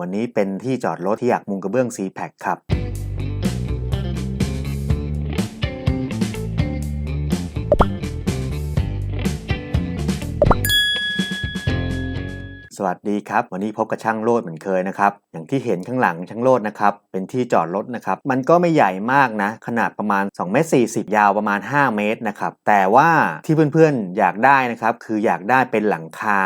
วันนี้เป็นที่จอดรถที่อยากมุงกระเบื้อง c p a c ครับสวัสดีครับ วันนี้พบกับช่างโลดเหมือนเคยนะครับอย่างที่เห็นข้างหลังช่างโลดนะครับเป็นที่จอดรถนะครับมันก็ไม่ใหญ่มากนะ ขนาดประมาณ2เมตร40 ยาวประมาณ 5 เมตรนะครับแต่ว่าที่เพื่อนๆอยากได้นะครับคืออยากได้เป็นหลังคา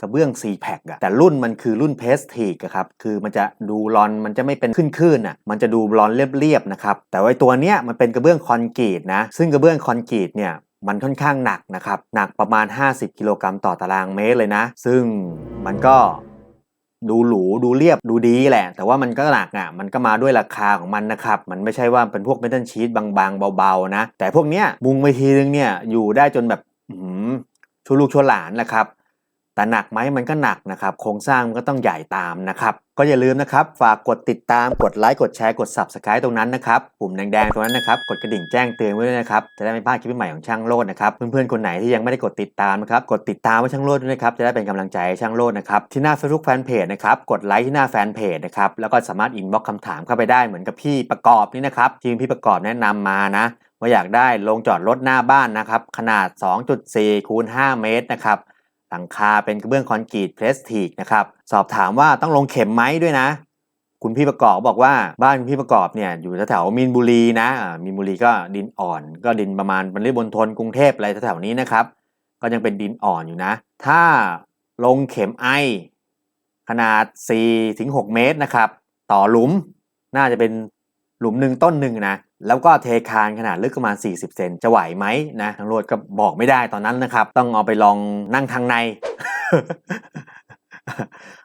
กระเบื้อง c p a c อะแต่รุ่นมันคือรุ่นเพสทีกครับ คือมันจะดูรอนมันจะไม่เป็นขึ้นๆอะมันจะดูรอนเรียบๆนะครับ แต่ว่าตัวเนี้ยมันเป็นกระเบื้องคอนกรีตนะ ซึ่งกระเบื้องคอนกรีตเนี่ยมันค่อนข้างหนักนะครับ หนักประมาณ 50 กิโลกรัมต่อตารางเมตรเลยนะ ซึ่งมันก็ดูหรูดูเรียบดูดีแหละ แต่ว่ามันก็หนักอะมันก็มาด้วยราคาของมันนะครับ มันไม่ใช่ว่าเป็นพวกเมทัลชีตบางๆ เบาๆนะ แต่พวกเนี้ยมุงไปทีนึงเนี่ยอยู่ได้จนแบบอื้อหือชูลูกชูหลานแหละครับ แต่หนักไหมมันก็หนักนะครับ โครงสร้างมันก็ต้องใหญ่ตามนะครับ ก็อย่าลืมนะครับ ฝากกดติดตาม กดไลค์ กดแชร์ กด Subscribe ตรงนั้นนะครับ ปุ่มแดงๆตรงนั้นนะครับ กดกระดิ่งแจ้งเตือนไว้ด้วยนะครับ จะได้ไม่พลาดคลิปใหม่ของช่างโลดนะครับ เพื่อนๆ คนไหนที่ยังไม่ได้กดติดตามนะครับ กดติดตามไว้ช่างโลดด้วยนะครับ จะได้เป็นกำลังใจให้ช่างโลดนะครับ ที่หน้า Facebook Fanpage นะครับ กดไลค์ที่หน้าแฟนเพจนะครับ แล้วก็สามารถอินบ็อกคำถามเข้าไปได้เหมือนกับพี่ประกอบนี่นะครับที่พี่ประกอบแนะนำมานะว่าอยากได้โรงจอดรถหน้าบ้านนะครับขนาด 2.4คูณ5เมตรนะครับ หลังคาเป็นกระเบื้องคอนกรีตเพลสติกนะครับสอบถามว่าต้องลงเข็มไหมด้วยนะ คุณพี่ประกอบบอกว่าบ้านคุณพี่ประกอบเนี่ยอยู่แถวมีนบุรีนะมีนบุรีก็ดินอ่อน ก็ดินประมาณบรรลุบนทนกรุงเทพอะไรแถวๆนี้นะครับ ก็ยังเป็นดินอ่อนอยู่นะ ถ้าลงเข็มไอ ขนาด4-6 เมตรนะครับ ต่อหลุมน่าจะเป็น หลุมหนึ่งต้นหนึ่งนะแล้วก็เทคานขนาดลึกประมาณ 40 เซนจะไหวไหมนะทางโรดก็บอกไม่ได้ตอนนั้นนะครับ ต้องเอาไปลองนั่งทางใน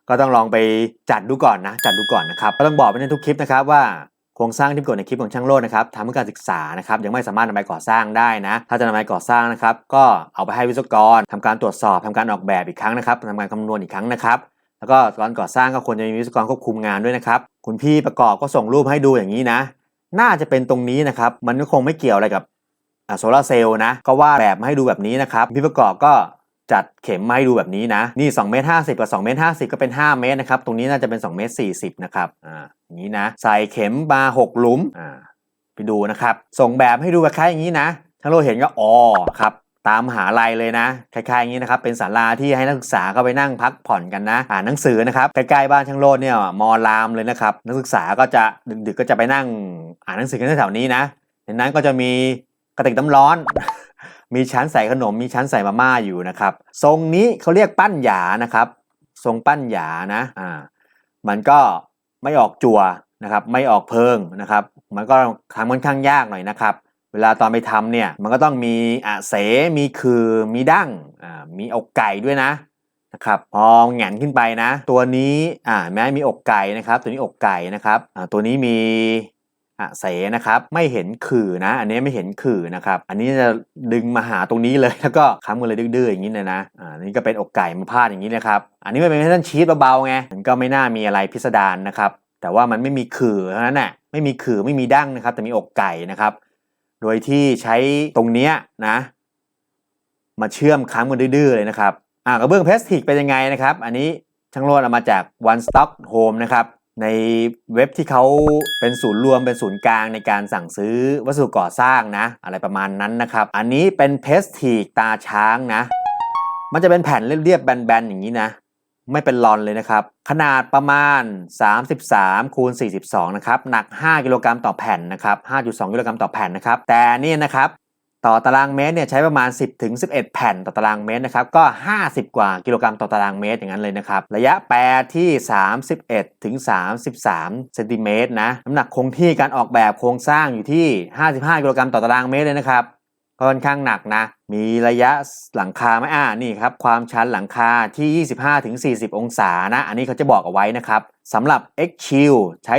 ก็ต้องลองไปจัดดูก่อนนะ จัดดูก่อนนะครับ ก็ต้องบอกไปในทุกคลิปนะครับว่าโครงสร้างที่ปรากฏในคลิปของช่างโลดนะครับทำเพื่อการศึกษานะครับยังไม่สามารถนำไปก่อสร้างได้นะ ถ้าจะนำไปก่อสร้างนะครับ ก็เอาไปให้วิศวกรทำการตรวจสอบทำการออกแบบอีกครั้งนะครับทำการคำนวณอีกครั้งนะครับ แล้วก็ตอนก่อสร้างก็ควรจะมีวิศวกรควบคุมงานด้วยนะครับ คุณพี่ประกอบก็ส่งรูปให้ดูอย่างนี้นะ น่าจะเป็นตรงนี้นะครับ มันก็คงไม่เกี่ยวอะไรกับโซลาเซลล์นะ ก็ว่าแบบมาให้ดูแบบนี้นะครับ พี่ประกอบก็จัดเข็มมาให้ดูแบบนี้นะ นี่2เมตร50กับ2เมตร50 ก็เป็น 5 เมตรนะครับ ตรงนี้น่าจะเป็น2เมตร40 นะครับ อ่าอย่างนี้นะ ใส่เข็มมา6หลุม อ่า ไปดูนะครับ ส่งแบบให้ดูคล้ายอย่างนี้นะทั้งเราเห็นก็อ๋อครับ ตามมหาลัยเลยนะคล้ายๆอย่างนี้นะครับเป็นศาลาที่ให้นักศึกษาเข้าไปนั่งพักผ่อนกันนะอ่านหนังสือนะครับใกล้ๆบ้านช่างโลดเนี่ยมอรามเลยนะครับนักศึกษาก็จะดึกๆก็จะไปนั่งอ่านหนังสือกันแถวๆนี้นะในนั้นก็จะมีกระติกน้ำร้อน มีชั้นใส่ขนมมีชั้นใส่มาม่าอยู่นะครับทรงนี้เขาเรียกปั้นหยานะครับ ทรงปั้นหยานะอ่ามันก็ไม่ออกจัวนะครับไม่ออกเพิงนะครับ มันก็ทำค่อนข้างยากหน่อยนะครับ เวลาตอนไปทำเนี่ยมันก็ต้องมีอะเสมีคือมีดั้งอ่ามีอกไก่ด้วยนะนะครับพอแหงนขึ้นไปนะ ตัวนี้อ่าแม้มีอกไก่นะครับ ตัวนี้อกไก่นะครับอ่าตัวนี้มีอะเสนะครับไม่เห็นขื่อนะ อันนี้ไม่เห็นขื่อนะครับ อันนี้จะดึงมาหาตรงนี้เลยแล้วก็ค้ำกันเลยดื้อๆอย่างนี้เลยนะอ่านี่ก็เป็นอกไก่มาพาดอย่างนี้นะครับ อันนี้มันเป็นแพทเทิร์นชีสเบาๆไงมันก็ไม่น่ามีอะไรพิสดารนะครับ แต่ว่ามันไม่มีขื่อเท่านั้นแหละไม่มีขื่อไม่มีดั้งนะครับ แต่มีอกไก่นะครับ โดยที่ใช้ตรงเนี้ยนะ มาเชื่อมค้ำกันดื้อๆเลยนะครับอ่ากระเบื้องพลาสติกเป็นยังไงนะครับ อันนี้ช่างโลดเอามาจาก One Stock Home นะครับ ในเว็บที่เขาเป็นศูนย์รวมเป็นศูนย์กลางในการสั่งซื้อวัสดุก่อสร้างนะ อะไรประมาณนั้นนะครับ อันนี้เป็นเพสติกตาช้างนะ มันจะเป็นแผ่นเรียบๆแบนๆอย่างนี้นะ ไม่เป็นลอนเลยนะครับ ขนาดประมาณ 33คูณ42 นะครับ หนัก 5 กิโลกรัมต่อแผ่นนะครับ 5.2 กิโลกรัมต่อแผ่นนะครับ แต่นี่นะครับต่อตารางเมตรเนี่ยใช้ประมาณ 10ถึง11 แผ่นต่อตารางเมตรนะครับก็ 50 กว่ากิโลกรัมต่อตารางเมตรอย่างนั้นเลยนะครับระยะแปรที่ 31ถึง33เซนติเมตรนะน้ำหนักคงที่การออกแบบโครงสร้างอยู่ที่ 55 กิโลกรัมต่อตารางเมตรเลยนะครับ ค่อนข้างหนักนะ มีระยะหลังคาไหมอ่านี่ครับ ความชันหลังคาที่ 25-40 องศานะ อันนี้เขาจะบอกเอาไว้นะครับสำหรับ X q ใช้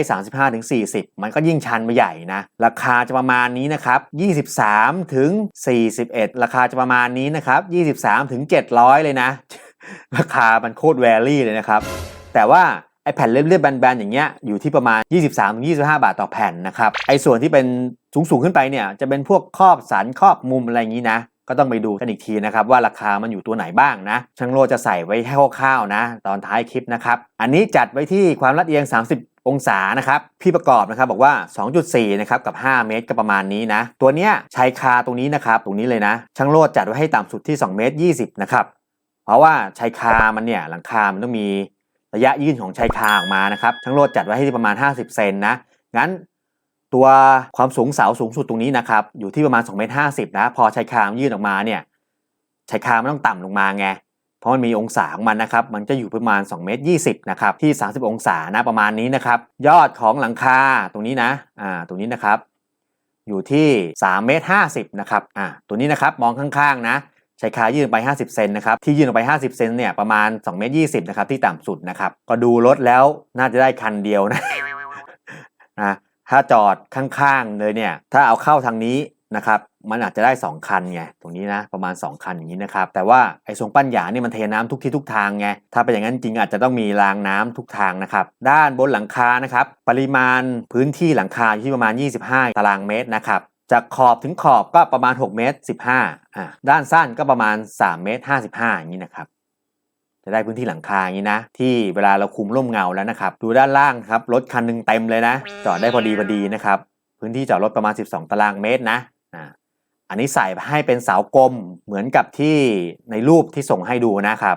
35-40 มันก็ยิ่งชันไปใหญ่นะ ราคาจะประมาณนี้นะครับ 23-41 ราคาจะประมาณนี้นะครับ 23-700 เลยนะ ราคามันโคตรแวรี่เลยนะครับ แต่ว่า ไอแผ่นเรียบๆแบนๆอย่างเงี้ยอยู่ที่ประมาณ 23-25 บาทต่อแผ่นนะครับไอส่วนที่เป็นสูงๆขึ้นไปเนี่ยจะเป็นพวกครอบสันครอบมุมอะไรอย่างนี้นะก็ต้องไปดูกันอีกทีนะครับว่าราคามันอยู่ตัวไหนบ้างนะช่างโลจะใส่ไว้ให้คร่าวๆนะ ตอนท้ายคลิปนะครับ อันนี้จัดไว้ที่ความลาดเอียง 30 องศานะครับพี่ประกอบนะครับบอกว่า 2.4 นะครับกับ 5 เมตรก็ประมาณนี้นะ ตัวเนี้ยชายคาตรงนี้นะครับตรงนี้เลยนะ ช่างโลดจัดไว้ให้ต่ำสุดที่ 2 เมตร 20 นะครับ เพราะว่าชายคามันเนี่ยหลังคา มันต้องมี ระยะยื่นของชายคาออกมานะครับช่างโลดจัดไว้ให้ที่ประมาณ 50 เซนนะงั้นตัวความสูงเสาสูงสุดตรงนี้นะครับอยู่ที่ประมาณ2เมตร50นะพอชายคามยื่นออกมาเนี่ยชายคามันต้องต่ำลงมาไงเพราะมันมีองศาของมันนะครับมันจะอยู่ประมาณ2เมตร20นะครับที่ 30 องศานะประมาณนี้นะครับยอดของหลังคาตรงนี้นะอ่าตรงนี้นะครับอยู่ที่3เมตร50นะครับอ่าตัวนี้นะครับมองข้างๆนะ ชายคายื่นไป 50 เซนนะครับ ที่ยื่นออกไป 50 เซนเนี่ยประมาณ2เมตร20นะครับที่ต่ำสุดนะครับ ก็ดูรถแล้วน่าจะได้คันเดียวนะนะถ้าจอดข้างๆเลยเนี่ย ถ้าเอาเข้าทางนี้นะครับมันอาจจะได้ 2 คันไงตรงนี้นะประมาณ 2 คันอย่างนี้นะครับ แต่ว่าไอ้ทรงปั้นหยาเนี่ยมันเทน้ำทุกที่ทุกทางไงถ้าเป็นอย่างนั้นจริงอาจจะต้องมีรางน้ำทุกทางนะครับ ด้านบนหลังคานะครับ ปริมาณพื้นที่หลังคาอยู่ที่ประมาณ 25 ตารางเมตรนะครับ จากขอบถึงขอบก็ประมาณ6เมตร15อ่าด้านสั้นก็ประมาณ3เมตร55อย่างนี้นะครับจะได้พื้นที่หลังคาอย่างนี้นะ ที่เวลาเราคุมร่มเงาแล้วนะครับ ดูด้านล่างครับรถคันหนึงเต็มเลยนะ จอดได้พอดีพอดีนะครับ พื้นที่จอดรถประมาณ 12 ตารางเมตรนะอ่าอันนี้ใส่ให้เป็นเสากลมเหมือนกับที่ในรูปที่ส่งให้ดูนะครับ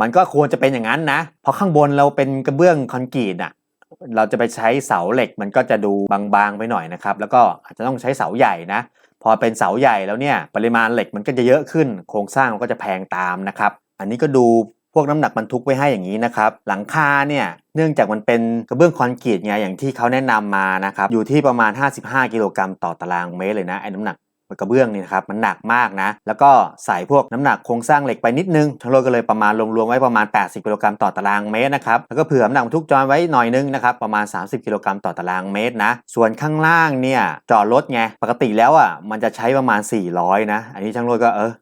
มันก็ควรจะเป็นอย่างนั้นนะเพราะข้างบนเราเป็นกระเบื้องคอนกรีตอะ เราจะไปใช้เสาเหล็กมันก็จะดูบางๆไปหน่อยนะครับ แล้วก็อาจจะต้องใช้เสาใหญ่นะ พอเป็นเสาใหญ่แล้วเนี่ยปริมาณเหล็กมันก็จะเยอะขึ้น โครงสร้างมันก็จะแพงตามนะครับ อันนี้ก็ดูพวกน้ำหนักบรรทุกไว้ให้อย่างนี้นะครับ หลังคาเนี่ยเนื่องจากมันเป็นกระเบื้องคอนกรีตไงอย่างที่เขาแนะนำมานะครับอยู่ที่ประมาณ 55 กิโลกรัมต่อตารางเมตรเลยนะไอ้น้ำหนัก กระเบื้องนี่นะครับมันหนักมากนะ แล้วก็ใส่พวกน้ำหนักโครงสร้างเหล็กไปนิดนึงทั้งโลก็เลยประมาณรวมๆไว้ประมาณ 80 กิโลกรัมต่อตารางเมตรนะครับแล้วก็เผื่อน้ำหนักบรรทุกจอยไว้หน่อยนึงนะครับประมาณ 30 กิโลกรัมต่อตารางเมตรนะ ส่วนข้างล่างเนี่ยจอดรถไงปกติแล้วอะมันจะใช้ประมาณ 400 นะ อันนี้ช่างโลดก็เออ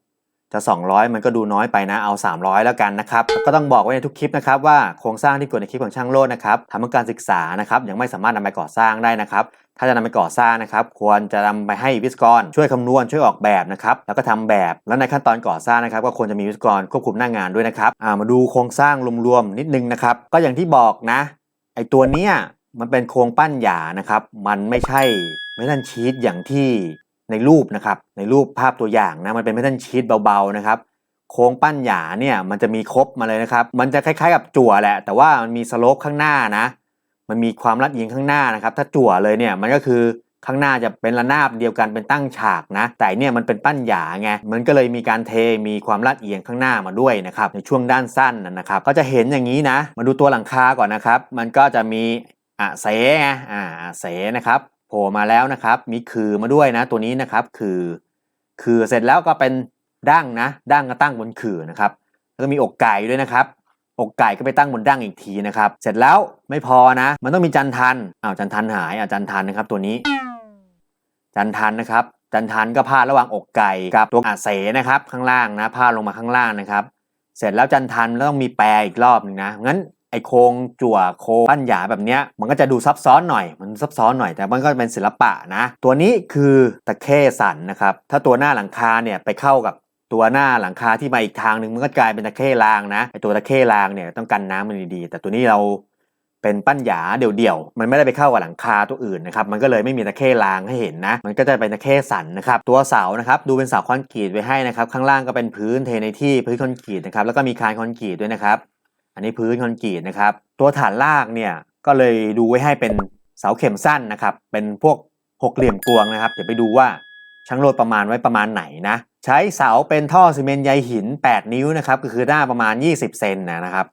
จะ 200 มันก็ดูน้อยไปนะ เอา 300 แล้วกันนะครับ ก็ต้องบอกไว้ในทุกคลิปนะครับว่าโครงสร้างที่เกิดในคลิปของช่างโลดนะครับทำเพื่อการศึกษานะครับยังไม่สามารถนำไปก่อสร้างได้นะครับ ถ้าจะนำไปก่อสร้างนะครับควรจะนำไปให้วิศกร ช่วยคำนวณช่วยออกแบบนะครับแล้วก็ทำแบบ แล้วในขั้นตอนก่อสร้างนะครับ ก็ควรจะมีวิศกรควบคุมหน้างงานด้วยนะครับามาดูโครงสร้างรวมๆนิดนึงนะครับก็อย่างที่บอกนะไอตัวเนี้ยมันเป็นโครงปั้นหยานะครับ มันไม่ใช่เมทัลชีตอย่างที่ในรูปนะครับในรูปภาพตัวอย่างนะมันเป็นเมทัลชีตเบาๆนะครับโครงปั้นหยาเนี่ยมันจะมีครบมาเลยนะครับ มันจะคล้ายๆกับจั่วแหละ แต่ว่ามันมีสโลปข้างหน้านะ มันมีความลัดเอียงข้างหน้านะครับ ถ้าจั่วเลยเนี่ยมันก็คือข้างหน้าจะเป็นระนาบเดียวกันเป็นตั้งฉากนะ แต่เนี่ยมันเป็นปั้นหยาไงมันก็เลยมีการเทมีความลาดเอียงข้างหน้ามาด้วยนะครับในช่วงด้านสั้นนะครับ ก็จะเห็นอย่างนี้นะ มาดูตัวหลังคาก่อนนะครับ มันก็จะมีอะเสไงอ่าอะเสนะครับโผล่มาแล้วนะครับ มีคือมาด้วยนะ ตัวนี้นะครับคือ คือเสร็จแล้วก็เป็นดั้งนะดั้งก็ตั้งบนคือนะครับ แล้วก็มีอกไก่ด้วยนะครับ อกไก่ก็ไปตั้งบนดั้งอีกทีนะครับ เสร็จแล้วไม่พอนะ มันต้องมีจันทันอ้าวจันทันหายอะจันทันนะครับตัวนี้ จันทันนะครับ จันทันก็พาดระหว่างอกไก่กับตัวอาเสนะครับ ข้างล่างนะพาดลงมาข้างล่างนะครับ เสร็จแล้วจันทันแล้วต้องมีแปรอีกรอบหนึงนะงั้นไอโครงจั่วโครงปั้นหยาแบบเนี้ยมันก็จะดูซับซ้อนหน่อย มันซับซ้อนหน่อยแต่มันก็เป็นศิลปะนะ ตัวนี้คือตะเข้สันนะครับ ถ้าตัวหน้าหลังคาเนี่ยไปเข้ากับ ตัวหน้าหลังคาที่มาอีกทางหนึ่งมันก็กลายเป็นตะเข้รางนะไอตัวตะเข้รางเนี่ยต้องกันน้ำมันดีๆแต่ตัวนี้เราเป็นปั้นหยาเดี่ยวๆ มันไม่ได้ไปเข้ากับหลังคาตัวอื่นนะครับ มันก็เลยไม่มีตะเข้รางให้เห็นนะ มันก็จะเป็นตะเข้สันนะครับ ตัวเสานะครับ ดูเป็นเสาคอนกรีตไว้ให้นะครับ ข้างล่างก็เป็นพื้นเทในที่พื้นคอนกรีตนะครับ แล้วก็มีคานคอนกรีตด้วยนะครับ อันนี้พื้นคอนกรีตนะครับ ตัวฐานรากเนี่ย ก็เลยดูไว้ให้เป็นเสาเข็มสั้นนะครับ เป็นพวกหกเหลี่ยมกลวงนะครับ เดี๋ยวไปดูว่า ช่างโลดประมาณไว้ประมาณไหนนะ ใช้เสาเป็นท่อซีเมนต์ใยหิน 8 นิ้วนะครับก็คือหน้าประมาณ 20 เซนนะครับ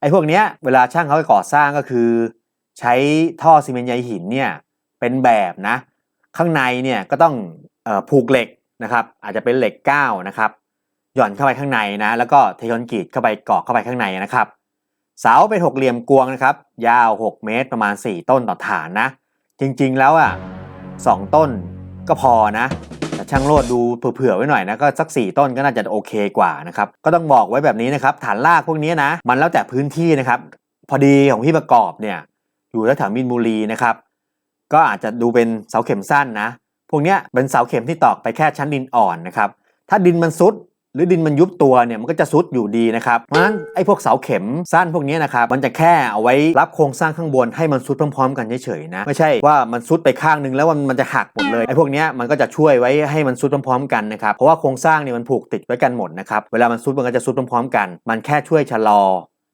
ไอ้พวกเนี้ยเวลาช่างเขาไปก่อสร้างก็คือ ใช้ท่อซีเมนต์ใยหินเนี่ยเป็นแบบนะ ข้างในเนี่ยก็ต้องออผูกเหล็กนะครับ อาจจะเป็นเหล็กก้าวนะครับหย่อนเข้าไปข้างในนะแล้วก็เทคอนกรีตเข้าไปเกาะเข้าไปข้างในนะครับ เสาเป็นหกเหลี่ยมกวงนะครับ ยาว 6 เมตรประมาณ 4 ต้นต่อฐานนะ จริงๆแล้วอะสองต้น ก็พอนะแต่ช่างโลดดูเผื่อๆไว้หน่อยนะก็สัก 4 ต้นก็น่าจะโอเคกว่านะครับก็ต้องบอกไว้แบบนี้นะครับฐานรากพวกนี้นะ มันแล้วแต่พื้นที่นะครับพอดีของพี่ประกอบเนี่ยอยู่แถวๆมินบุรีนะครับก็อาจจะดูเป็นเสาเข็มสั้นนะ พวกนี้เป็นเสาเข็มที่ตอกไปแค่ชั้นดินอ่อนนะครับถ้าดินมันซุด หรือดินมันยุบตัวเนี่ยมันก็จะซุดอยู่ดีนะครับเพราะฉะนั้นไอ้พวกเสาเข็มสั้นพวกนี้นะครับมันจะแค่เอาไว้รับโครงสร้างข้างบนให้มันซุดพร้อมๆ กันเฉยๆนะไม่ใช่ว่ามันซุดไปข้างหนึงแล้วมันมันจะหักหมดเลยไอ้พวกนี้มันก็จะช่วยไว้ให้มันซุดพร้อมๆ กันนะครับเพราะว่าโครงสร้างเนี่ยมันผูกติดไว้กันหมดนะครับเวลามันซุดมันก็จะซุดพร้อมๆ กัน มันแค่ช่วยชะลอ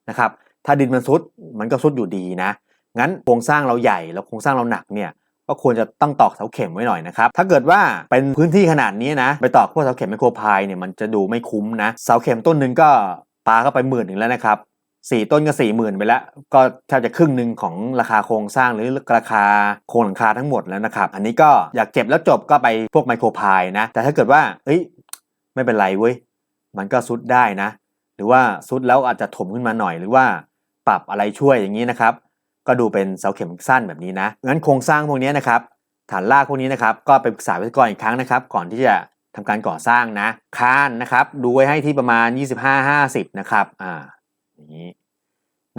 นะครับถ้าดินมันซุดมันก็ซุดอยู่ดีนะงั้นโครงสร้างเราใหญ่แล้วโครงสร้างเราหนักเนี่ย ก็ควรจะต้องตอกเสาเข็มไว้หน่อยนะครับ ถ้าเกิดว่าเป็นพื้นที่ขนาดนี้นะ ไปตอกพวกเสาเข็มไมโครพายเนี่ยมันจะดูไม่คุ้มนะ เสาเข็มต้นหนึ่งก็ปาเข้าไปหมื่นหนึ่งแล้วนะครับสี่ต้นก็สี่หมื่นไปแล้ว ก็แทบจะครึ่งหนึ่งของราคาโครงสร้างหรือราคาโครงหลังคาทั้งหมดแล้วนะครับ อันนี้ก็อยากเจ็บแล้วจบก็ไปพวกไมโครพายนะ แต่ถ้าเกิดว่า เอ้ย ไม่เป็นไรเว้ย มันก็ซุดได้นะ หรือว่าซุดแล้วอาจจะถมขึ้นมาหน่อยหรือว่าปรับอะไรช่วยอย่างนี้นะครับ ก็ดูเป็นเสาเข็มสั้นแบบนี้นะงั้นโครงสร้างพวกนี้นะครับฐานรากพวกนี้นะครับก็ไปปรึกษาวิศวกรอีกครั้งนะครับ ก่อนที่จะทำการก่อสร้างนะคานนะครับดูไว้ให้ที่ประมาณ 25-50 นะครับอ่าอย่างนี้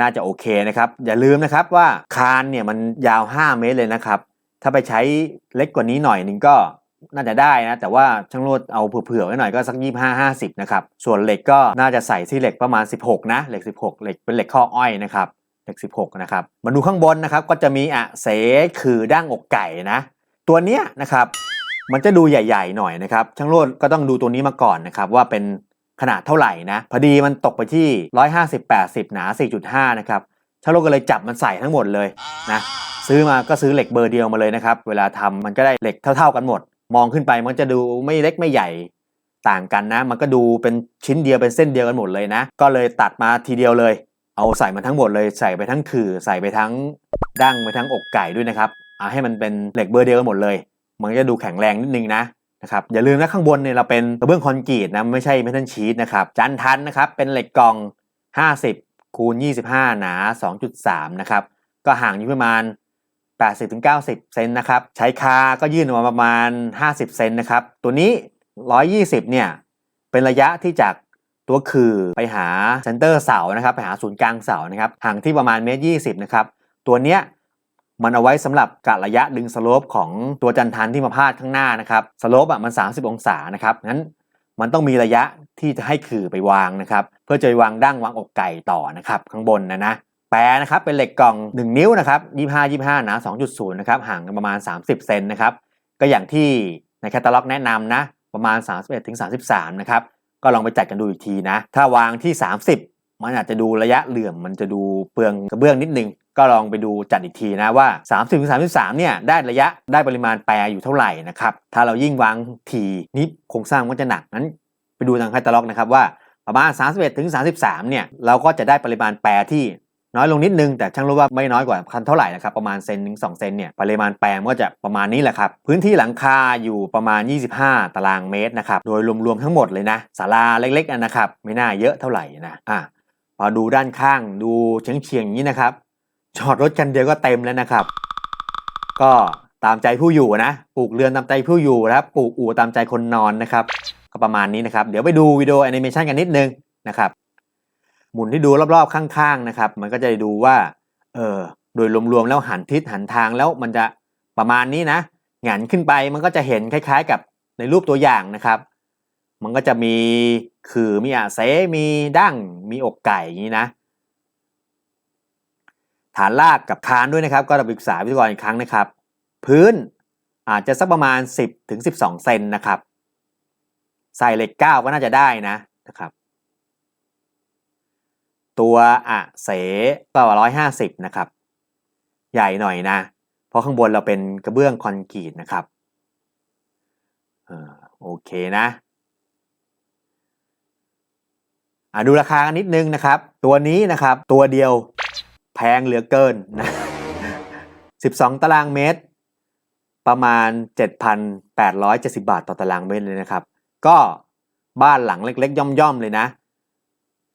น่าจะโอเคนะครับ อย่าลืมนะครับว่าคานเนี่ยมันยาว 5 เมตรเลยนะครับ ถ้าไปใช้เล็กกว่านี้หน่อยนึงก็น่าจะได้นะ แต่ว่าช่างโลดเอาเผื่อๆไว้หน่อยก็สัก 25 50 นะครับ ส่วนเหล็กก็น่าจะใส่ที่เหล็กประมาณ 16 นะ เหล็ก 16 เหล็กเป็นเหล็กข้ออ้อยนะครับ เลข16นะครับ มาดูข้างบนนะครับก็จะมีอะเสคือดั้งอกไก่นะ ตัวเนี้ยนะครับมันจะดูใหญ่ ๆ หน่อยนะครับ ช่างโลดก็ต้องดูตัวนี้มาก่อนนะครับว่าเป็นขนาดเท่าไหร่นะ พอดีมันตกไปที่ 150 80 หนา 4.5 นะครับช่างโลดก็เลยจับมันใส่ทั้งหมดเลยนะซื้อมาก็ซื้อเหล็กเบอร์เดียวมาเลยนะครับ เวลาทำมันก็ได้เหล็กเท่า ๆกันหมด มองขึ้นไปมันจะดูไม่เล็กไม่ใหญ่ต่างกันนะ มันก็ดูเป็นชิ้นเดียวเป็นเส้นเดียวกันหมดเลยนะ ก็เลยตัดมาทีเดียวเลย เอาใส่มาทั้งหมดเลยใส่ไปทั้งคือใส่ไปทั้งดั้งไปทั้งอกไก่ด้วยนะครับเอาให้มันเป็นเหล็กเบอร์เดียวกันหมดเลย มันจะดูแข็งแรงนิดนึงนะนะครับอย่าลืมนะข้างบนเนี่ยเราเป็นกระเบื้องคอนกรีตนะไม่ใช่เมทัลชีตนะครับจันทันนะครับเป็นเหล็กกล่อง 50คูณ25 หนา 2.3 นะครับก็ห่างอยู่ประมาณ 80-90 เซนนะครับใช้คาก็ยื่นออกมาประมาณ 50 เซนนะครับตัวนี้ 120 เนี่ยเป็นระยะที่จาก ตัวคือไปหาเซนเตอร์เสานะครับไปหาศูนย์กลางเสานะครับห่างที่ประมาณเมตรยี่สิบนะครับตัวเนี้ยมันเอาไว้สำหรับกะระยะดึงสโลปของตัวจันทันที่มาพาดข้างหน้านะครับสโลปอะมัน 30 องศานะครับงั้นมันต้องมีระยะที่จะให้คือไปวางนะครับ เพื่อจะวางดั้งวางอกไก่ต่อนะครับข้างบนนะนะแปรนะครับเป็นเหล็กกล่อง 1 นิ้วนะครับ25 25หนา2.0นะครับห่างกันประมาณ 30 เซนนะครับก็อย่างที่ในแคตตาล็อกแนะนำนะประมาณ 31-33นะครับ ก็ลองไปจัดกันดูอีกทีนะ ถ้าวางที่ 30 มันอาจจะดูระยะเหลื่อมมันจะดูเปลืองกระเบื้องนิดนึงก็ลองไปดูจัดอีกทีนะว่า 30-33ถึง33 เนี่ยได้ระยะได้ปริมาณแปรอยู่เท่าไหร่นะครับ ถ้าเรายิ่งวางทีนี้โครงสร้างมันจะหนักนั้น ไปดูทางแคตตาล็อกนะครับว่าประมาณ 31 ถึง 33 เนี่ย เราก็จะได้ปริมาณแปรที่ น้อยลงนิดนึง แต่ช่างรู้ว่าไม่น้อยกว่าคันเท่าไหร่นะครับ ประมาณเซนถึง2เซนเนี่ยปริมาณแปรมันก็จะประมาณนี้แหละครับ พื้นที่หลังคาอยู่ประมาณ 25 ตารางเมตรนะครับ โดยรวมๆทั้งหมดเลยนะศาลาเล็กๆนะครับ ไม่น่าเยอะเท่าไหร่นะอะพอดูด้านข้างดูเฉียงๆอย่างนี้นะครับ จอดรถกันเดียวก็เต็มแล้วนะครับ ก็ตามใจผู้อยู่นะ ปลูกเรือนตามใจผู้อยู่นะครับปลูกอู่ตามใจคนนอนนะครับ ก็ประมาณนี้นะครับ เดี๋ยวไปดูวิดีโอแอนิเมชันกันนิดนึงนะครับ หมุนที่ดูรอบๆข้างๆนะครับ มันก็จะดูว่าเออโดยรวมๆแล้วหันทิศหันทางแล้วมันจะประมาณนี้นะหงนขึ้นไปมันก็จะเห็นคล้ายๆ กับในรูปตัวอย่างนะครับ มันก็จะมีคือมีอาเซมีดั้งมีอกไก่อย่างนี้นะ ฐานรากกับคานด้วยนะครับ ก็เราปรึกษาวิศวกรอีกครั้งนะครับ พื้นอาจจะสักประมาณ 10ถึง12 เซนนะครับ ใส่เหล็ก9ก็น่าจะได้นะนะครับ ตัวอะเสก็ร้อยห้าสิบนะครับ ใหญ่หน่อยนะ เพราะข้างบนเราเป็นกระเบื้องคอนกรีตนะครับอโอเคนะอะดูราคากันนิดนึงนะครับ ตัวนี้นะครับตัวเดียวแพงเหลือเกินนะ12 ตารางเมตร ประมาณ 7,870 บาทต่อตารางเมตรเลยนะครับ ก็บ้านหลังเล็กๆ ย่อมๆเลยนะ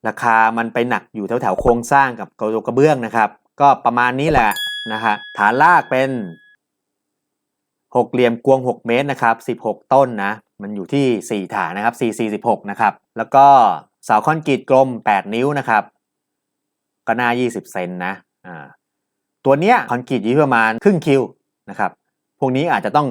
ราคามันไปหนักอยู่แถวๆโครงสร้างกับกระกระเบื้องนะครับ ก็ประมาณนี้แหละนะฮะฐานรากเป็นหกเหลี่ยมกวง 6 เมตรนะครับ 16 ต้นนะ มันอยู่ที่ 4 ฐานนะครับ 4 46นะครับ แล้วก็เสาคอนกรีตกลม 8 นิ้วนะครับ ก็หน้า 20 เซนนะ อ่า ตัวเนี้ยคอนกรีตอยู่ที่ประมาณครึ่งคิวนะครับ พวกนี้อาจจะต้อง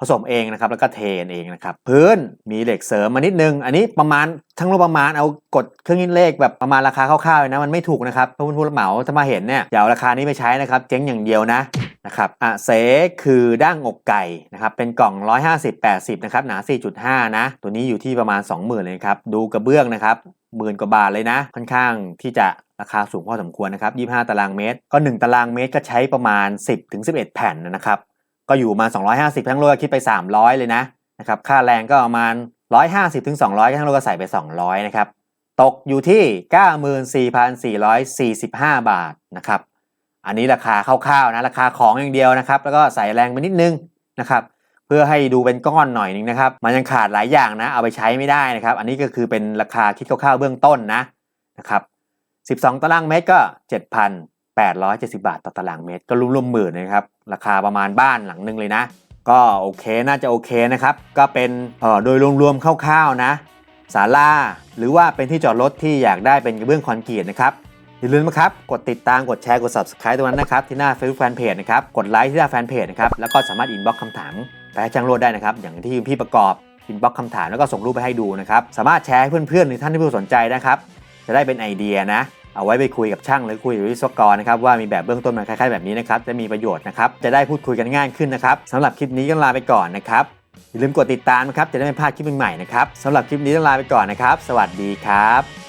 ผสมเองนะครับแล้วก็เทนเองนะครับพื้นมีเหล็กเสริมมานิดนึง อันนี้ประมาณทั้งรูปประมาณเอากดเครื่องคิดเลขแบบประมาณราคาคร่าวๆเลยนะมันไม่ถูกนะครับพราะคุณผู้รับเหมาถ้ามาเห็นเนี่ยอย่าเอาราคานี้ไปใช้นะครับเจ๊งอย่างเดียวนะนะครับอะเสคือด้างอกไก่นะครับเป็นกล่อง 150 80นะครับหนา 4.5 นะ ตัวนี้อยู่ที่ประมาณ 20,000เลยครับดูกระเบื้องนะครับหมื่นกว่าบาทเลยนะ ค่อนข้างที่จะราคาสูงพอสมควรนะครับ 25 ตารางเมตร ก็ 1 ตารางเมตรก็ใช้ประมาณ 10ถึง11 แผ่นนะครับ ก็อยู่มา 250ทั้งโลก็คิดไป 300 เลยนะนะครับค่าแรงก็ประมาณ 150ถึง200ทั้งโลก็ใส่ไป 200นะครับตกอยู่ที่ 94,445 บาทนะครับอันนี้ราคาคร่าวๆนะราคาของอย่างเดียวนะครับ แล้วก็ใส่แรงไปนิดนึงนะครับเพื่อให้ดูเป็นก้อนหน่อยนึงนะครับ มันยังขาดหลายอย่างนะ เอาไปใช้ไม่ได้นะครับ อันนี้ก็คือเป็นราคาคิดคร่าวๆเบื้องต้นนะนะครับ12 ตารางเมตรก็ 7,870 บาทต่อตารางเมตร ก็รวมๆหมื่นนะครับ ราคาประมาณบ้านหลังหนึงเลยนะ ก็โอเคน่าจะโอเคนะครับ ก็เป็นอ่อโดยรวมๆคร่าวๆนะศาลาหรือว่าเป็นที่จอดรถที่อยากได้เป็นกระเบื้องคอนกรีตนะครับอย่าลืมนะครับ กดติดตาม กดแชร์ กด subscribe ตรงนั้นนะครับ ที่หน้า Facebook Fanpage นะครับ กดไลค์ที่หน้าแฟนเพจนะครับ แล้วก็สามารถ inbox คำถามไปให้ช่างโลดได้นะครับ อย่างที่พี่ประกอบ inbox คำถามแล้วก็ส่งรูปไปให้ดูนะครับ สามารถแชร์ให้เพื่อนๆหรือท่านที่ผู้สนใจนะครับ จะได้เป็นไอเดียนะ เอาไว้ไปคุยกับช่างหรือคุยกับวิศวกรนะครับว่ามีแบบเบื้องต้นมาคล้ายๆแบบนี้นะครับจะมีประโยชน์นะครับจะได้พูดคุยกันง่ายขึ้นนะครับสำหรับคลิปนี้ก็ลาไปก่อนนะครับอย่าลืมกดติดตามนะครับจะได้ไม่พลาดคลิปใหม่ๆนะครับสำหรับคลิปนี้ต้องลาไปก่อนนะครับ สวัสดีครับ